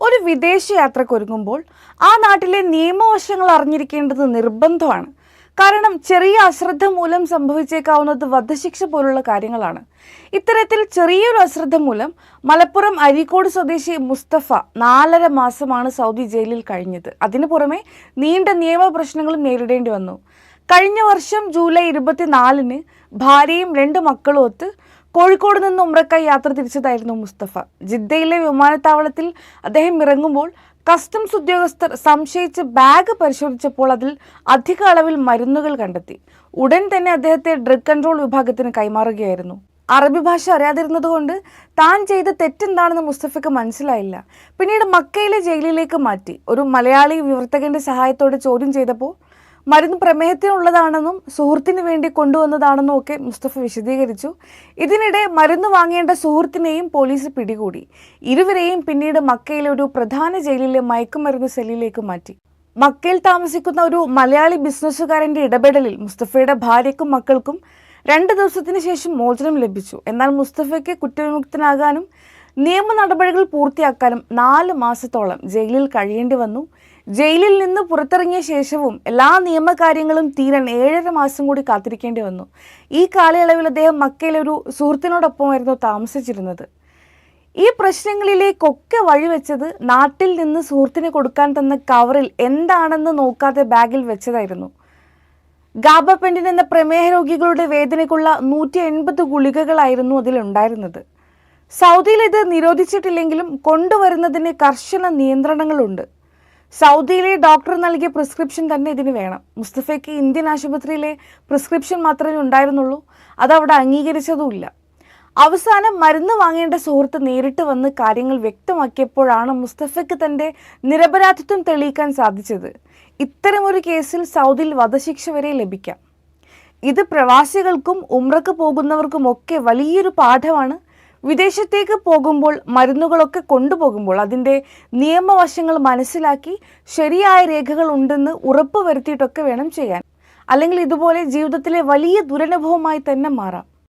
ഒരു വിദേശ യാത്രയ്ക്ക് ഒരുങ്ങുമ്പോൾ ആ നാട്ടിലെ നിയമവശങ്ങൾ അറിഞ്ഞിരിക്കേണ്ടത് നിർബന്ധമാണ്. കാരണം ചെറിയ അശ്രദ്ധ മൂലം സംഭവിച്ചേക്കാവുന്നത് വധശിക്ഷ പോലുള്ള കാര്യങ്ങളാണ്. ഇത്തരത്തിൽ ചെറിയൊരു അശ്രദ്ധ മൂലം മലപ്പുറം അരീക്കോട് സ്വദേശി മുസ്തഫ നാലര മാസമാണ് സൗദി ജയിലിൽ കഴിഞ്ഞത്. അതിനു പുറമെ നീണ്ട നിയമ പ്രശ്നങ്ങളും നേരിടേണ്ടി വന്നു. കഴിഞ്ഞ വർഷം ജൂലൈ ഇരുപത്തിനാലിന് ഭാര്യയും രണ്ട് മക്കളും ഒത്ത് കോഴിക്കോട് നിന്ന് ഉമ്രക്കായി യാത്ര തിരിച്ചതായിരുന്നു മുസ്തഫ. ജിദ്ദയിലെ വിമാനത്താവളത്തിൽ അദ്ദേഹം ഇറങ്ങുമ്പോൾ കസ്റ്റംസ് ഉദ്യോഗസ്ഥർ സംശയിച്ച് ബാഗ് പരിശോധിച്ചപ്പോൾ അതിൽ അധിക അളവിൽ മരുന്നുകൾ കണ്ടെത്തി. ഉടൻ തന്നെ അദ്ദേഹത്തെ ഡ്രഗ് കൺട്രോൾ വിഭാഗത്തിന് കൈമാറുകയായിരുന്നു. അറബി ഭാഷ അറിയാതിരുന്നതുകൊണ്ട് താൻ ചെയ്ത തെറ്റെന്താണെന്ന് മുസ്തഫയ്ക്ക് മനസ്സിലായില്ല. പിന്നീട് മക്കയിലെ ജയിലിലേക്ക് മാറ്റി. ഒരു മലയാളി വിവർത്തകന്റെ സഹായത്തോടെ ചോദ്യം ചെയ്തപ്പോൾ മരുന്ന് പ്രമേഹത്തിനുള്ളതാണെന്നും സുഹൃത്തിന് വേണ്ടി കൊണ്ടുവന്നതാണെന്നും ഒക്കെ മുസ്തഫ വിശദീകരിച്ചു. ഇതിനിടെ മരുന്ന് വാങ്ങേണ്ട സുഹൃത്തിനെയും പോലീസ് പിടികൂടി. ഇരുവരെയും പിന്നീട് മക്കയിലെ ഒരു പ്രധാന ജയിലിലെ മയക്കുമരുന്ന് സെല്ലിലേക്ക് മാറ്റി. മക്കയിൽ താമസിക്കുന്ന ഒരു മലയാളി ബിസിനസ്സുകാരന്റെ ഇടപെടലിൽ മുസ്തഫയുടെ ഭാര്യയ്ക്കും മക്കൾക്കും രണ്ട് ദിവസത്തിന് ശേഷം മോചനം ലഭിച്ചു. എന്നാൽ മുസ്തഫയ്ക്ക് കുറ്റവിമുക്തനാകാനും നിയമ നടപടികൾ പൂർത്തിയാക്കാനും നാല് മാസത്തോളം ജയിലിൽ കഴിയേണ്ടി വന്നു. ജയിലിൽ നിന്ന് പുറത്തിറങ്ങിയ ശേഷവും എല്ലാ നിയമകാര്യങ്ങളും തീരാൻ ഏഴര മാസം കൂടി കാത്തിരിക്കേണ്ടി വന്നു. ഈ കാലയളവിൽ അദ്ദേഹം മക്കയിലെ ഒരു സുഹൃത്തിനോടൊപ്പമായിരുന്നു താമസിച്ചിരുന്നത്. ഈ പ്രശ്നങ്ങളിലേക്കൊക്കെ വഴിവെച്ചത് നാട്ടിൽ നിന്ന് സുഹൃത്തിന് കൊടുക്കാൻ തന്ന കവറിൽ എന്താണെന്ന് നോക്കാതെ ബാഗിൽ വെച്ചതായിരുന്നു. ഗാബ ഗാബപ്പെൻഡിൻ എന്ന പ്രമേഹ രോഗികളുടെ വേദനയ്ക്കുള്ള നൂറ്റി എൺപത് ഗുളികകളായിരുന്നു അതിലുണ്ടായിരുന്നത്. സൗദിയിൽ ഇത് നിരോധിച്ചിട്ടില്ലെങ്കിലും കൊണ്ടുവരുന്നതിന് കർശന നിയന്ത്രണങ്ങളുണ്ട്. സൗദിയിലെ ഡോക്ടർ നൽകിയ പ്രിസ്ക്രിപ്ഷൻ തന്നെ ഇതിന് വേണം. മുസ്തഫയ്ക്ക് ഇന്ത്യൻ ആശുപത്രിയിലെ പ്രിസ്ക്രിപ്ഷൻ മാത്രമേ ഉണ്ടായിരുന്നുള്ളൂ. അതവിടെ അംഗീകരിച്ചതുമില്ല. അവസാനം മരുന്ന് വാങ്ങേണ്ട സുഹൃത്ത് നേരിട്ട് വന്ന് കാര്യങ്ങൾ വ്യക്തമാക്കിയപ്പോഴാണ് മുസ്തഫയ്ക്ക് തന്റെ നിരപരാധിത്വം തെളിയിക്കാൻ സാധിച്ചത്. ഇത്തരമൊരു കേസിൽ സൗദിയിൽ വധശിക്ഷ വരെ ലഭിക്കാം. ഇത് പ്രവാസികൾക്കും ഉമ്രക്ക് പോകുന്നവർക്കുമൊക്കെ വലിയൊരു പാഠമാണ് വിദേശത്തേക്ക് പോകുമ്പോൾ മരുന്നുകളൊക്കെ കൊണ്ടുപോകുമ്പോൾ അതിന്റെ നിയമവശങ്ങൾ മനസ്സിലാക്കി ശരിയായ രേഖകൾ ഉണ്ടെന്ന് ഉറപ്പ് വരുത്തിയിട്ടൊക്കെ വേണം ചെയ്യാൻ. അല്ലെങ്കിൽ ഇതുപോലെ ജീവിതത്തിലെ വലിയ ദുരനുഭവമായി തന്നെ മാറാം.